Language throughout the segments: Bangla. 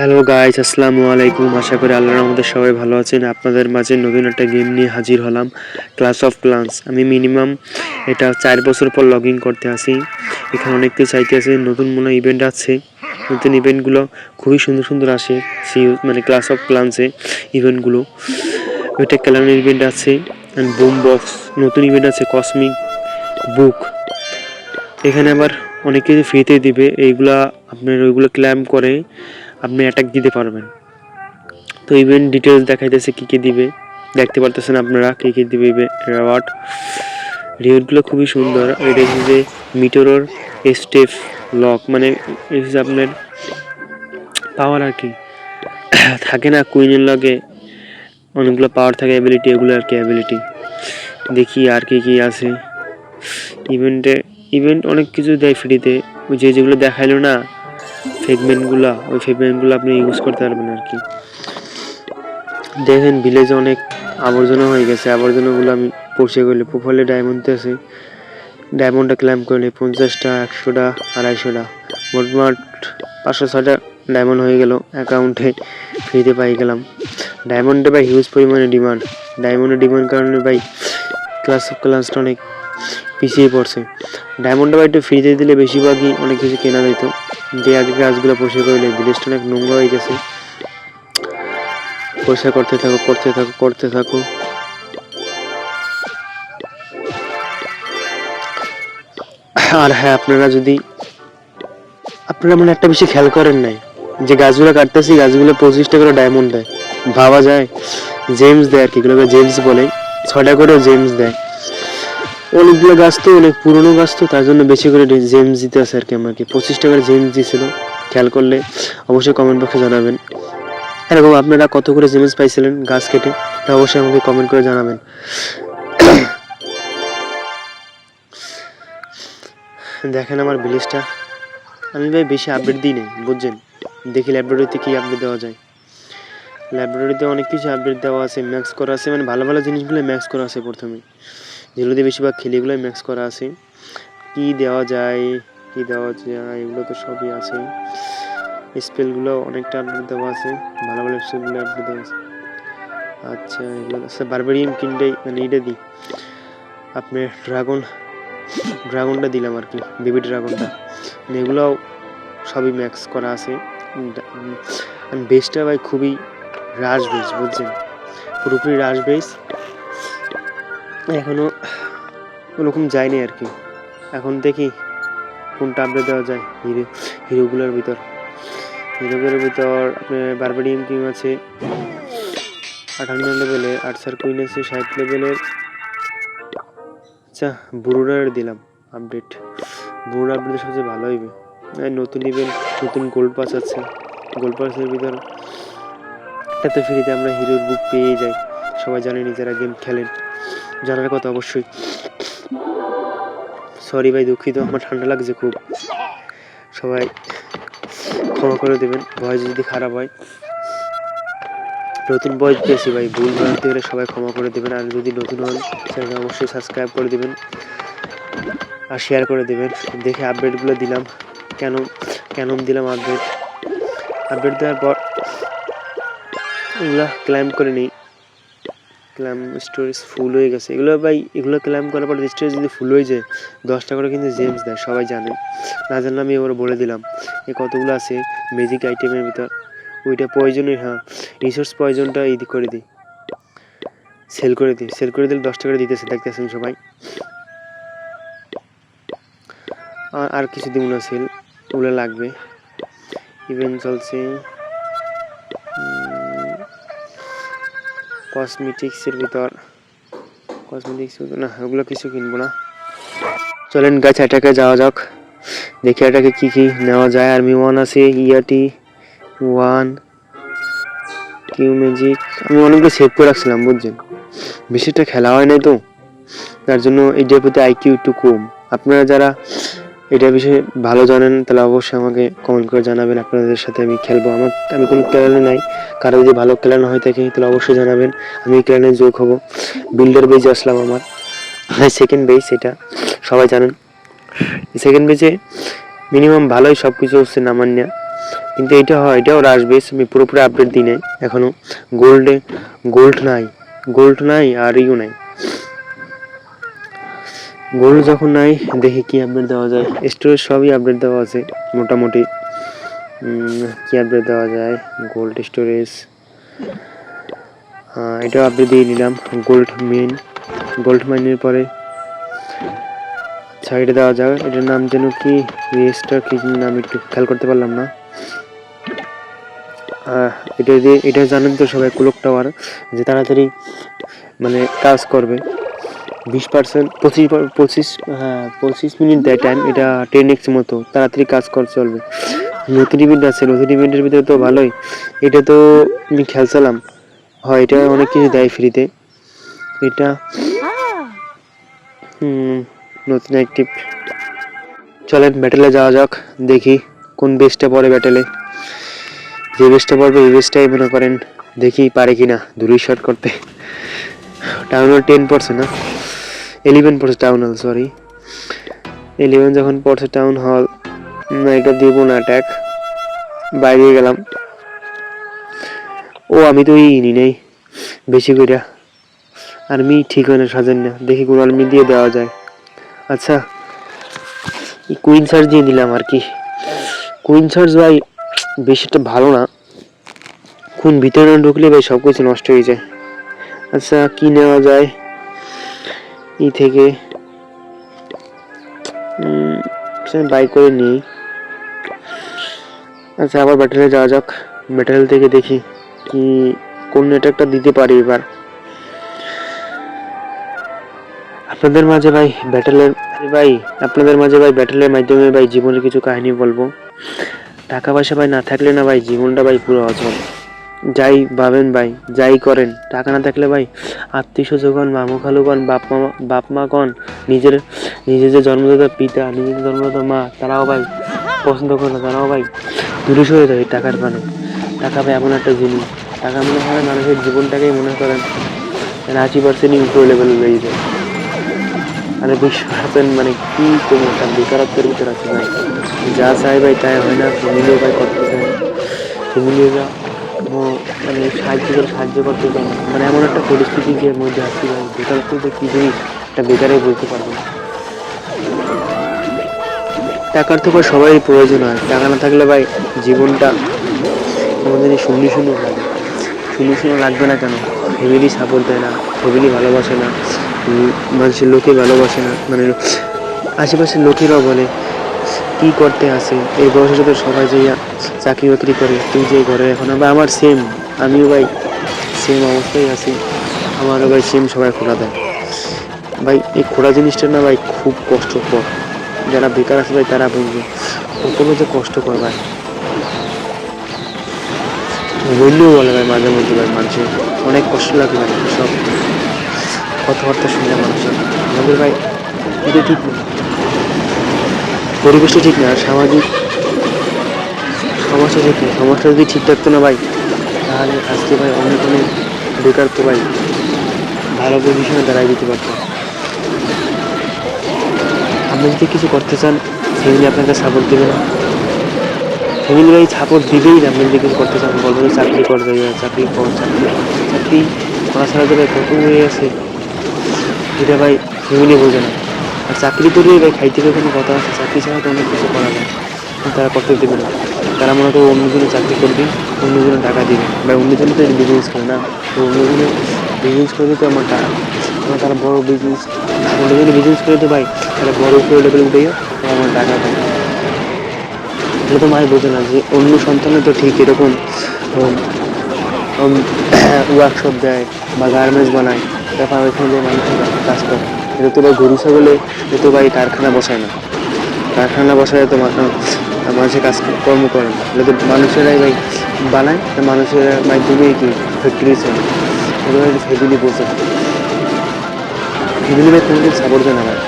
হ্যালো গাইজ আসসালামু আলাইকুম। আশা করি আল্লাহর আমাদের সবাই ভালো আছেন। আপনাদের মাঝে নতুন একটা গেম নিয়ে হাজির হলাম ক্লাস অফ ক্লান্স আমি মিনিমাম এটা চার বছর পর লগ ইন করতে আসি এখানে অনেক কিছু চাইতে আছে, নতুন মনে ইভেন্ট আছে। নতুন ইভেন্টগুলো খুবই সুন্দর সুন্দর আসে সি মানে ক্লাস অফ ক্লান্সে ইভেন্টগুলো ওইটা ক্যালানের ইভেন্ট আছে অ্যান্ড বুম বক্স নতুন ইভেন্ট আছে কসমিক বুক এখানে আবার অনেক কিছু ফ্রিতে দিবে। এইগুলা আপনার ওইগুলো ক্ল্যাম করে। আপনি অ্যাটাক দিতে পারবেন। তো ইভেন্ট ডিটেলস দেখাইতেছে কী কী দিবে, দেখতে পারতেছেন আপনারা কী কী দিবে রেওয়ার্ড রিওয়ার্ডগুলো খুবই সুন্দর এটা হচ্ছে যে মিটোরোর স্টেপ লক মানে হচ্ছে আপনার পাওয়ার আর কি। থাকে না কুইনের লগে অনেকগুলো পাওয়ার থাকে অ্যাবিলিটি এগুলো আর কি অ্যাবিলিটি দেখি আর কি কি আছে। ইভেন্টে ইভেন্ট অনেক কিছু দেয় ফ্রিতে যে যেগুলো দেখাইলো না ফেগমেন্টগুলো ওই ফেগমেন্টগুলো আপনি ইউজ করতে পারবেন আর কি দেখেন ভিলেজে অনেক আবর্জনা হয়ে গেছে। আবর্জনাগুলো আমি পরিষ্কার করলে প্রোফাইলে ডায়মন্ড আছে। ডায়মন্ডটা ক্লাইম করলে পঞ্চাশটা, একশোটা, আড়াইশোটা। মোটমাট পাঁচশো ছটা ডায়মন্ড হয়ে গেল। অ্যাকাউন্টে ফ্রিতে পাই গেলাম। ডায়মন্ডে ভাই হিউজ পরিমাণে ডিমান্ড ডায়মন্ডের ডিমান্ড কারণে ভাই ক্লাস অফ ক্লাসটা অনেক পিছিয়ে পড়ছে। ডায়মন্ডটা ভাই একটু ফ্রিতে দিলে বেশিরভাগই অনেক কিছু কেনা যেত আগে গাছগুলো পরিষ্কার করলে ভিলেজটা অনেক নোংরা হয়ে গেছে। পরিষ্কার করতে থাকো করতে থাকো করতে থাকো। আর হ্যাঁ আপনারা যদি আপনারা মানে একটা বেশি খেয়াল করেন নাই যে গাছগুলো কাটতেছি, গাছগুলো পঁচিশটা করে ডায়মন্ড দেয়। ভাবা যায়। জেমস দেয় আর কি, এগুলোকে জেমস বলে। ছয়টা করেও জেমস দেয়। অনেকগুলো গাছ তো, অনেক পুরনো গাছ তো, তার জন্য বেশি করে জেমস দিতে আছে আর কি আমাকে। পঁচিশ টাকার জেমস দিয়েছিল, খেয়াল করলে অবশ্যই কমেন্ট বক্সে জানাবেন। এরকম আপনারা কত করে জেমস পাইছিলেন গাছ কেটে, তা অবশ্যই আমাকে কমেন্ট করে জানাবেন। দেখেন আমার ভিলেজটা আমি ভাই বেশি আপডেট দিই নাই, বুঝছেন? দেখি ল্যাবরেটরিতে কী আপডেট দেওয়া যায়। ল্যাবরেটরিতে অনেক কিছু আপডেট দেওয়া আছে ম্যাক্স করা আছে মানে ভালো ভালো জিনিসগুলো ম্যাক্স করা আছে প্রথমে। যেগুলোতে বেশিরভাগ খেলি এগুলোই ম্যাক্স করা আছে। কি দেওয়া যায়, কি দেওয়া যায়, এগুলো তো সবই আছে। স্পেলগুলো অনেকটা আপডেট দেওয়া আছে, ভালো ভালো স্পেলগুলো আপডেট দেওয়া আছে। আচ্ছা এগুলো আচ্ছা বারবারিয়ান কিনটাই মানে এটা দিই আপনার ড্রাগন ড্রাগনটা দিলাম আর কি বেবি ড্রাগনটা এগুলোও সবই ম্যাক্স করা আছে। বেসটা ভাই খুবই রাশ বেস বুঝছেন? পুরোপুরি রাশ বেস এখনও ওরকম যায়নি আর কি। এখন দেখি কোনটা আপডেট দেওয়া যায় হিরো, হিরোগুলোর ভিতর। হিরোগুলোর ভিতর আপনার বারবারিয়াম কিং আছে, আঠান্ন লেভেলের আটসার কুইন আছে, ষাট লেভেলের আচ্ছা বুড়োটার দিলাম আপডেট বুড়োর আপডেট সবচেয়ে ভালো হইবে। নতুন ইভেন্ট নতুন গোল্ড পাস আছে। গোল্ড পাসের ভিতর এত ফ্রিতে আমরা হিরোর বুক পেয়ে যাই। সবাই জানে নিজেরা গেম খেলেন। জানার কথা অবশ্যই। সরি ভাই, দুঃখিত, আমার ঠান্ডা লাগছে খুব। সবাই ক্ষমা করে দেবেন ভয়েস যদি খারাপ হয়। নতুন বয়স পেয়েছি ভাই, ভুল ভ্রান্তি হলে সবাই ক্ষমা করে দেবেন, আর যদি নতুন হন চ্যানেল অবশ্যই সাবস্ক্রাইব করে দেবেন, আর শেয়ার করে দেবেন। দেখে আপডেটগুলো দিলাম, কেন কেন দিলাম আপডেট আপডেট দেওয়ার পর, এগুলো ক্লাইম করে নিই। ক্লাইম স্টোরেজ ফুল হয়ে গেছে। এগুলো ভাই, এগুলো ক্লাইম করার পর স্টোরেজ যদি ফুল হয়ে যায়, দশটা করে কিন্তু জেমস দেয়, সবাই জানে। না জানলে আমি এবার বলে দিলাম এই কতগুলো আছে ম্যাজিক আইটেমের ভিতর? ওইটা প্রয়োজনই হ্যাঁ। রিসোর্স প্রয়োজনটা ইদি করে দিই। সেল করে দিই। সেল করে দিলে দশ টাকা করে দিতেছে, দেখতেছেন সবাই। আর আর কিছু দিব না সেল ওগুলো লাগবে। ইভেন্ট চলছে। কসমেটিক্সের ভিতর। কসমেটিক্স না, ওগুলো কিছু কিনবো না। চলেন গাছ, এটাকে যাওয়া যাক। দেখি এটাকে কি কি নেওয়া যায়। আর্মি ওয়ান আছে ইয়াটি ওয়ান কিউ ম্যাজিক আমি অনেকগুলো সেভ করে রাখছিলাম, বুঝছেন? বেশিটা খেলা হয় নাই তো। তার জন্য এটার প্রতি আইকিউ একটু কম। আপনারা যারা এটা বিষয়ে ভালো জানেন, তাহলে অবশ্যই আমাকে কমেন্ট করে জানাবেন, আপনাদের সাথে আমি খেলব। আমার আমি কোনো ক্যালানে নাই। কারও যদি ভালো ক্যালান হয়ে থাকে, তাহলে অবশ্যই জানাবেন। আমি ক্যালানে যোগ হব। বিল্ডার বেজে আসলাম আমার। সেকেন্ড বেজ এটা সবাই জানেন। সেকেন্ড বেজে মিনিমাম ভালোই সব কিছু হচ্ছে নামান্যা কিন্তু এটা হয়, এটাও আসবে আমি পুরোপুরি আপডেট দিই নাই এখনও গোল্ডে গোল্ড নাই। গোল্ড নাই আর ইউ নাই। গোল্ড যখন নাই, দেখি কি আপডেট দেওয়া যায়। স্টোরেজ সবই আপডেট দেওয়া আছে, মোটামুটি। কি আপডেট দেওয়া যায়? গোল্ড স্টোরেজ এটাও আপডেট দিয়ে নিলাম গোল্ড মেন গোল্ড মাইনের পরে সাইডে দেওয়া যাক। এটার নাম যেন কি? রেজিস্টার কি নাম একটু খেয়াল করতে পারলাম না। এটা দিয়ে এটা জানেন তো সবাই ক্লক টাওয়ার যে তাড়াতাড়ি মানে কাজ করবে। বিশ পার্সেন্ট পঁচিশ পঁচিশ হ্যাঁ পঁচিশ মিনিট দেয় টাইম এটা টেন এক্স মতো। তাড়াতাড়ি কাজ কর, চলবে। নতুন ইভেন্ট আছে, নতুন ইভেন্টের ভিতরে তো ভালোই। এটা তো আমি খেলছিলাম হয়, এটা অনেক কিছু দেয় ফ্রিতে এটা নতুন অ্যাক্টিভ চলেন ব্যাটেলে যাওয়া যাক, দেখি কোন বেসটা পড়ে ব্যাটেলে যে বেসটা পড়বে, এই বেসটাই মনে করেন, দেখি পারে কিনা দূরে শট করতে। টাউন টেন পড়ছে না। ইলেভেন পড়ছে টাউন হল সরি ইলেভেন যখন পড়ছে টাউন হল এটা দিব না অ্যাটাক বাইরে গেলাম। ও, আমি তো এই নি নেই, বেশি কইরা। আর্মি ঠিক হয় না, সাজেন না। দেখি কোন আর্মি দিয়ে দেওয়া যায়। আচ্ছা কুইন সার্চ দিয়ে দিলাম আর কি। কুইন সার্চ ভাই, বেশি একটা ভালো না। কোন ভিতরে ঢুকলে ভাই সব কিছু নষ্ট হয়ে যায়। আচ্ছা কি নেওয়া যায়? ই থেকে বাই করে নিই। আচ্ছা আবার ব্যাটারি যাওয়া যাক। ব্যাটারি থেকে দেখি কি, কোন নেটওয়ার্কটা দিতে পারি এবার। আপনাদের মাঝে ভাই ব্যাটেলের ভাই, আপনাদের মাঝে ভাই ব্যাটেলের মাধ্যমে ভাই জীবনের কিছু কাহিনী বলব। টাকা পয়সা ভাই না থাকলে না ভাই জীবনটা ভাই পুরো অচল। যাই ভাবেন ভাই, যাই করেন। টাকা না থাকলে ভাই আত্মীয় স্বজনগণ মামু খালুগণ বাপ মা বাপ মা গণ নিজের নিজের যে জন্মদাতা পিতা, নিজের জন্মদাতা মা, তারাও ভাই পছন্দ করে না, তারাও ভাই দূরে সরে যায় টাকার কারণে টাকা ভাই এমন একটা জিনিস। টাকা মনে হয় মানুষের জীবনটাকেই মনে করেন আশি পার্সেন্টই উপর লেভেলে বেরিয়ে যায়। মানে বিশ পার্সেন্ট মানে কি কোনো একটা বেকারত্বের ভিতরে আছে ভাই। যা চাই ভাই, তাই হয় না, ফ্যামিলিও ভাই করতে চায়। না মানে সাহায্য করে, সাহায্য করতে চায় না। মানে এমন একটা পরিস্থিতি যে মধ্যে আছি ভাই বেকারত্ব কী জিনিস একটা বেকারে বলতে পারব না। টাকার তো ভাই সবারই প্রয়োজন হয়। টাকা না থাকলে ভাই জীবনটা আমাদের শূন্য শূন্য লাগে শূন্য শূন্য লাগবে না কেন? ফ্যামিলি সাপোর্ট দেয় না ফ্যামিলি ভালোবাসে না। মানুষের লোকে ভালোবাসে না। মানে আশেপাশের লোকেরাও বলে কি করতে আসে এই বয়সে তো সবাই যে চাকরি বাকরি করে, তুই যে ঘরে এখন বা আমার সেম আমিও ভাই সেম অবস্থায় আছি, আমারও ভাই সেম সবাই খোলা দেয়। ভাই, এই খোলা জিনিসটা না ভাই খুব কষ্টকর। যারা বেকার আছে ভাই, তারা বুঝবে। কত যে কষ্টকর ভাই। বললেও বলে ভাই মাঝে মধ্যে ভাই মানুষের। অনেক কষ্ট লাগে ভাই, সব কথাবার্তা শুনলে মানুষের। আমাদের ভাই, এটা ঠিক না। পরিবেশটা ঠিক না, সামাজিক সমস্যা ঠিক না, সমস্যা যদি ঠিক থাকতো না ভাই, তাহলে আজকে ভাই অনেক অনেক বেকার তো ভাই, ভালো পজিশনে দাঁড়াই দিতে পারতো আপনি যদি কিছু করতে চান ফ্যামিলি আপনাকে সাপোর্ট দেবে না। ফ্যামিলি ভাই সাপোর্ট দিবেই না, আপনি যদি কিছু করতে চান বলবেন চাকরি কর যাই চাকরি কর, চাকরি চাকরি করা ছাড়া তো ভাই কত হয়ে আছে এটা ভাই ফ্যামিলি বোঝে না। আর চাকরি করেই ভাই খাইতে কোনো কথা আছে, চাকরি ছাড়া তো অনেক কিছু করা যায়। তারা করতে দেবে না। তারা মনে করো অন্যজনে চাকরি করবে, অন্যজনে টাকা দিবে। বা অন্যজনে তো বিজনেস করে না। তো অন্যজনে বিজনেস করবে তো আমার টাকা তারা বড় বিজনেস অন্যজনে বিজনেস করে তো ভাই তারা বড় উপরে লেভেল উঠে আমার টাকা দেয় এটা তো মাই বোঝে না যে অন্য সন্তানের তো ঠিক এরকম ওয়ার্কশপ দেয় বা গার্মেন্টস বানায়। তারপর ওইখানে মানুষের কাজ করে। ভাই গরু, ছাগলে ভাই কারখানা বসায় না। কারখানা বসায় তো মানুষের কাজ কর্ম করে না। তো মানুষেরাই ভাই বানায় মানুষের মাধ্যমেই কি ফ্যাক্টরি চলে এগুলো ফ্যামিলি ভাই কোনোদিন সাপোর্ট দেয় না ভাই?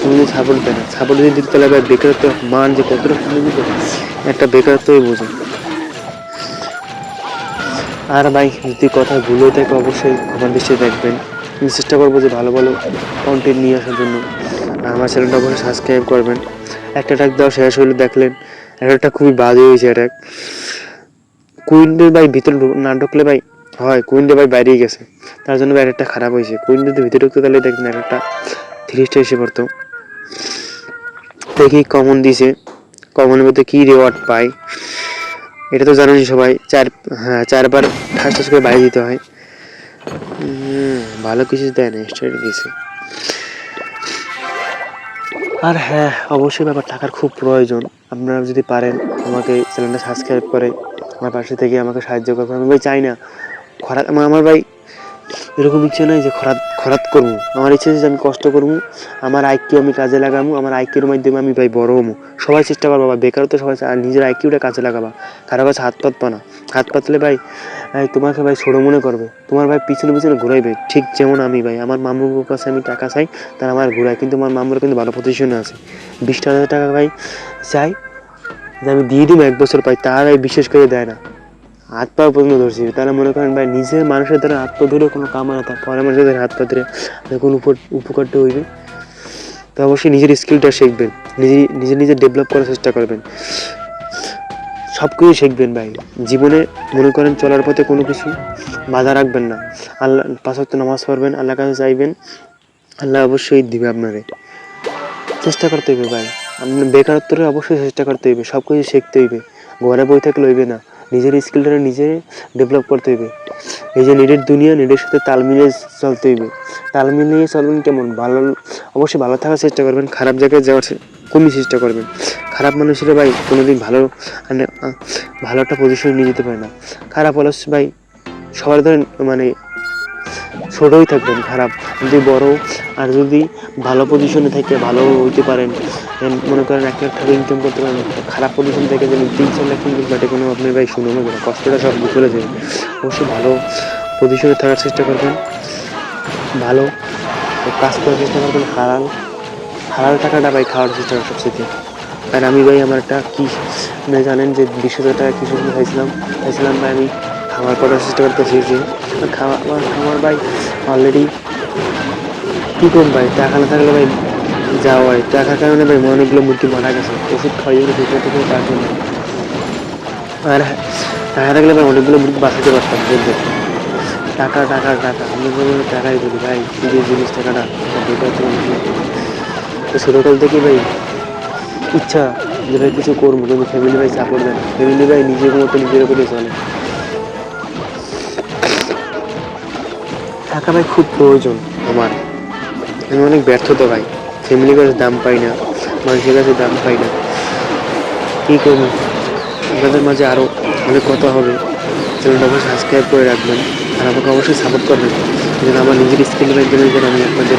কোনোদিন সাপোর্ট দেয় না সাপোর্ট যদি দিতে তাহলে ভাই বেকারত্ব মান যে কতটা ফ্যামিলি একটা বেকারত্বই বোঝে। আর ভাই, যদি কথা ভুলে থাকে, অবশ্যই আমার দৃষ্টি দেখবেন। চেষ্টা করব যে ভালো ভালো কন্টেন্ট নিয়ে আসার জন্য। আমার চ্যানেলটা অবশ্যই সাবস্ক্রাইব করবেন। একটা টাক দেওয়া শেষ হলে দেখলেন। একটা খুবই বাজে হয়েছে এটা কুইন্টের ভাই ভিতরে না ঢুকলে ভাই, হয় কুইন্টে ভাই বাইরেই গেছে। তার জন্য ভাই একটা খারাপ হয়েছে। কুইন্টে যদি ভিতরে ঢুকতে তাহলে দেখবেন একটা থ্রি স্টার এসে পড়তো। দেখি কমন দিছে। কমনের মধ্যে কী রেওয়ার্ড পাই এটা তো জানেনই সবাই। চার হ্যাঁ চারবার ঠাস ঠাস করে বাইরে দিতে হয়। ভালো কিছু দেয় না স্টার দিয়েছে আর হ্যাঁ অবশ্যই ব্যাপার টাকার খুব প্রয়োজন। আপনারা যদি পারেন আমাকে চ্যানেলটা সাবস্ক্রাইব করে, আমার পাশে থেকে আমাকে সাহায্য করবেন। আমি ভাই চাই না আমার আমার ভাই এরকম ইচ্ছে নাই যে খরাত খরাত করব আমার ইচ্ছে যে আমি কষ্ট করব আমার আইকিউ আমি কাজে লাগাবো আমার আইকিউর মাধ্যমে আমি ভাই বড় হব সবাই চেষ্টা করব বা বেকার তো সবাই আর নিজের আইকিউটা কাজে লাগাবা। কারও কাছে হাত পাতবা না। হাত পাতলে ভাই তোমাকে ভাই ছোটো মনে করবে। তোমার ভাই পিছনে পিছনে ঘুরাইবে, ঠিক যেমন আমি ভাই। আমার মামুর কাছে আমি টাকা চাই, তার আমার ঘুরায়, কিন্তু আমার মামুর কিন্তু ভালো পজিশনে আছে। বিশ হাজার টাকা ভাই চাই, যে আমি দিয়ে দিব এক বছর পাই তার বিশেষ করে দেয় না। হাত পা পর্যন্ত ধরছি। তারা মনে করেন, ভাই নিজের মানুষের দ্বারা হাত পা ধরে কোনো কাম হয় না। তার পরে মানুষের হাত পা ধরে কোনো উপকারটা হইবে? তো অবশ্যই নিজের স্কিলটা শিখবেন। নিজে নিজে নিজে ডেভেলপ করার চেষ্টা করবেন। সব কিছু শিখবেন, ভাই। জীবনে মনে করেন চলার পথে কোনো কিছু বাধা রাখবেন না। আল্লাহ, পাঁচ ওয়াক্ত নামাজ পড়বেন আল্লাহ কাছে চাইবেন, আল্লাহ অবশ্যই দিবে আপনারে। চেষ্টা করতে হইবে, ভাই। আপনার বেকারত্বরে অবশ্যই চেষ্টা করতে হইবে। সব কিছু শিখতে হইবে। ঘরে বই থাকলে হইবে না। নিজের স্কিলটা নিজে ডেভেলপ করতে হইবে। এই যে নেটের দুনিয়া, নেটের সাথে তাল মিলিয়ে চলতে হইবে। তাল মিলিয়ে চলবেন কেমন? ভালো, অবশ্যই ভালো থাকার চেষ্টা করবেন, খারাপ জায়গায় যাওয়ার কমই চেষ্টা করবেন। খারাপ মানুষেরা ভাই কোনোদিন ভালো মানে ভালো একটা পজিশনে নিয়ে যেতে পারে না। খারাপ মানুষ ভাই সবার ধরেন মানে ছোটই থাকবেন, খারাপ। যদি বড়, আর যদি ভালো পজিশনে থেকে, ভালো হইতে পারেন মনে করেন এক লাখ টাকা ইনকাম করতে পারেন খারাপ পজিশন থেকে যদি তিন চার লাখ ইনকাম বাটে, কোনো আপনি ভাই শুনে নেবে না কষ্টটা সব চলে যাবে অবশ্যই ভালো পজিশনে থাকার চেষ্টা করবেন, ভালো কাজ করার চেষ্টা করবেন হারাল হারাল টাকাটা ভাই খাওয়ার চেষ্টা করবেন সবচেয়ে। আর আমি ভাই আমার একটা কী মানে জানেন যে বিশ হাজার টাকা কিছু খাইছিলাম খাইছিলাম ভাই আমি খাবার করার চেষ্টা করতেছি যে খাওয়া, আমার ভাই অলরেডি কী করুন ভাই? টাকা না থাকলে ভাই যাওয়া হয়। টাকার কারণে ভাই অনেকগুলো মুরগি মারা গেছে। ওষুধ খাইয়ে সেটা থেকে তার জন্য আর টাকা থাকলে ভাই অনেকগুলো মুরগি বাঁচাতে পারতাম, বলতে টাকা টাকা টাকা। আমি বলব টাকাই বলি ভাই যে জিনিস, টাকাটা তো ছোটোকাল থেকে ভাই ইচ্ছা যে ভাই কিছু করব, কিন্তু ফ্যামিলি ভাই সাপোর্ট দেয় ফ্যামিলি ভাই নিজের মতো নিজের উপরে চলে। টাকা ভাই খুব প্রয়োজন আমার। আমি অনেক ব্যর্থতা ভাই। ফ্যামিলির কাছে দাম পাই না, মানুষের কাছে দাম পাই না। কী করব? আপনাদের মাঝে আরও অনেক কথা হবে। চ্যানেলটা অবশ্যই সাবস্ক্রাইব করে রাখবেন। আর আমাকে অবশ্যই সাপোর্ট করবেন। যেন আমার নিজের স্কিল মাধ্যমে যেন আমি আপনাদের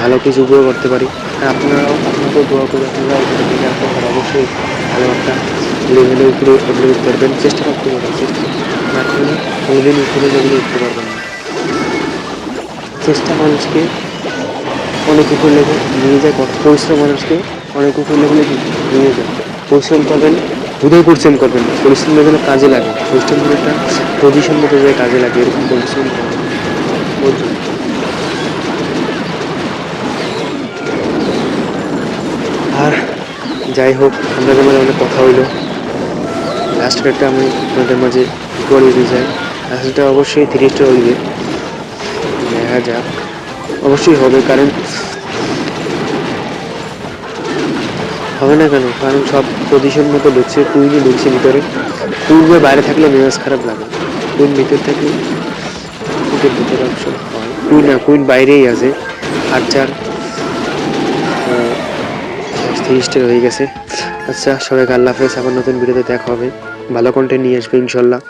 ভালো কিছু উপভোগ করতে পারি। আর আপনারাও আপনাকেও দোয়া করে আপনারাও অবশ্যই ভালো একটা লেভেলের উপরে অগ্রগতি করবেন। চেষ্টা করতে পারবেন, চেষ্টা না করলে কোনোদিন উপরে যেগুলো উঠতে পারবেন না। চেষ্টা মানুষকে অনেক উপর লেভেল নিয়ে যায়, কত পরিশ্রম মানুষকে অনেক উপর লেভেলে নিয়ে যায়। পরিশ্রম করবেন হুদয় পরিশ্রম করবেন। পরিশ্রম যেন কাজে লাগে। পরিশ্রম একটা পজিশন মতো যায় কাজে লাগে, এরকম পরিশ্রম আর যাই হোক, আপনাদের মাঝে অনেক কথা হইল। লাস্ট একটা আমি আপনাদের মাঝে করে দিয়ে যাই লাস্টটা অবশ্যই থ্রি স্টার হইবে। দেখা যাক। অবশ্যই হবে, কারণ হবে না কেন? কারণ সব পজিশন মতো ঢুকছে কুইনই ঢুকছে ভিতরে। কুইনের বাইরে থাকলে মেজাজ খারাপ লাগে। কুইন ভিতর থাকলে? কুইনের ভিতরে অপশন হয়। কুইন না কুইন বাইরেই আছে। আর চার থ্রি স্টার হয়ে গেছে। আচ্ছা সবাইকে আল্লাহ হাফেজ। আবার নতুন ভিডিওতে দেখা হবে। ভালো কন্টেন্ট নিয়ে আসবে, ইনশাল্লাহ।